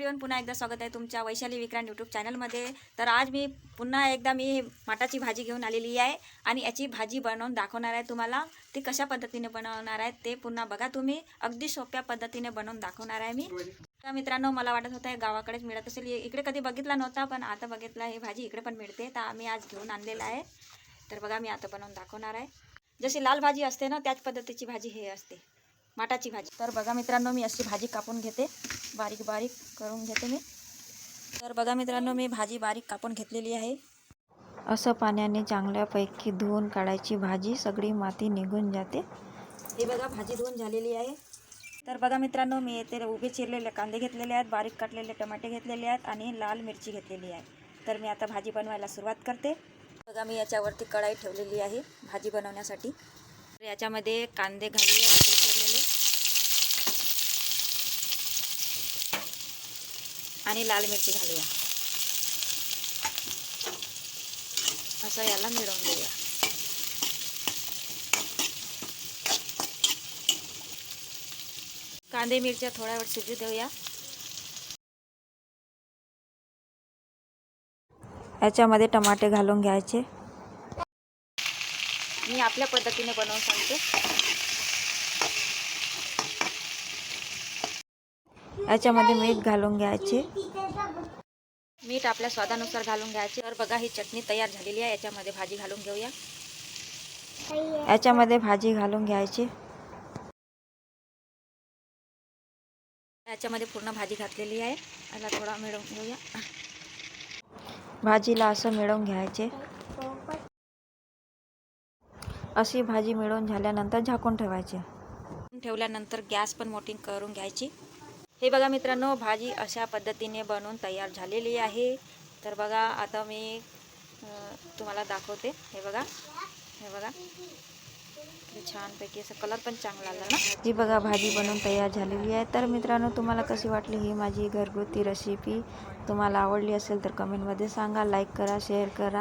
Everyone पुन्हा एकदा स्वागत आहे तुमच्या वैशाली विक्रांत यूट्यूब चॅनलमध्ये तर आज मी पुन्हा एकदा मी माटाची भाजी घेऊन आलेली आहे आणि याची भाजी बनवून दाखवणार आहे तुम्हाला. ती कशा पद्धतीने बनवणार आहे ते पुन्हा बघा तुम्ही. अगदी सोप्या पद्धतीने बनवून दाखवणार आहे मी. तर मित्रांनो मला वाटत होतं गावाकडेच मिळत असेल. इकडे कधी बघितला नव्हता पण आता बघितला ही भाजी इकडे पण मिळते. तर आम्ही आज घेऊन आणलेला आहे. तर बघा मी आता बनवून दाखवणार आहे. जशी लाल भाजी असते ना त्याच पद्धतीची भाजी हे असते. माटाची भाजी. तर बघा मित्रांनो मी अशी भाजी कापून घेते. बारीक बारीक करून घेते मी. तर बघा मित्रांनो मी भाजी बारीक कापून घेतलेली आहे. असं पाण्याने चांगल्यापैकी धुवून काढायची भाजी सगळी माती निघून जाते. हे बघा भाजी धुवून झालेली आहे. तर बघा मित्रांनो मी येथे उभे चिरलेले कांदे घेतलेले आहेत बारीक काटलेले टमाटे घेतलेले आहेत आणि लाल मिरची घेतलेली आहे. तर मी आता भाजी बनवायला सुरुवात करते. बघा मी याच्यावरती कढाई ठेवलेली आहे भाजी बनवण्यासाठी. तर याच्यामध्ये कांदे घालूया उभे चिरलेले आणि लाल मिरची घालूया. असं याला मिळवून देऊया. कांदे मिरच्या थोड्या वेळ शिजू देऊया. याच्यामध्ये टमाटे घालून घ्यायचे. मी आपल्या पद्धतीने बनवून सांगते. याच्यामध्ये मीठ घालून घ्यायचे. मीठ आपल्या स्वादानुसार घालून घ्यायचे. तर बघा ही चटणी तयार झालेली आहे. याच्यामध्ये भाजी घालून घेऊया. याच्यामध्ये भाजी घालून घ्यायची. याच्यामध्ये पूर्ण भाजी घातलेली आहे. याला थोडा मिळवून घेऊया. भाजीला असं मिळवून घ्यायचे. अशी भाजी मिळवून झाल्यानंतर झाकून ठेवायचे. ठेवल्यानंतर गॅस पण मोठी करून घ्यायची. हे बघा मित्रांनो भाजी अशा पद्धतीने बनवून तयार झालेली आहे. तर बघा आता मी तुम्हाला दाखवते. हे बघा हे बघा. छानपैकी असं कलर पण चांगला आला ना. ही बघा भाजी बनवून तयार झालेली आहे. तर मित्रांनो तुम्हाला कशी वाटली ही माझी घरगुती रेसिपी तुम्हाला आवडली असेल तर कमेंटमध्ये सांगा लाईक करा शेअर करा.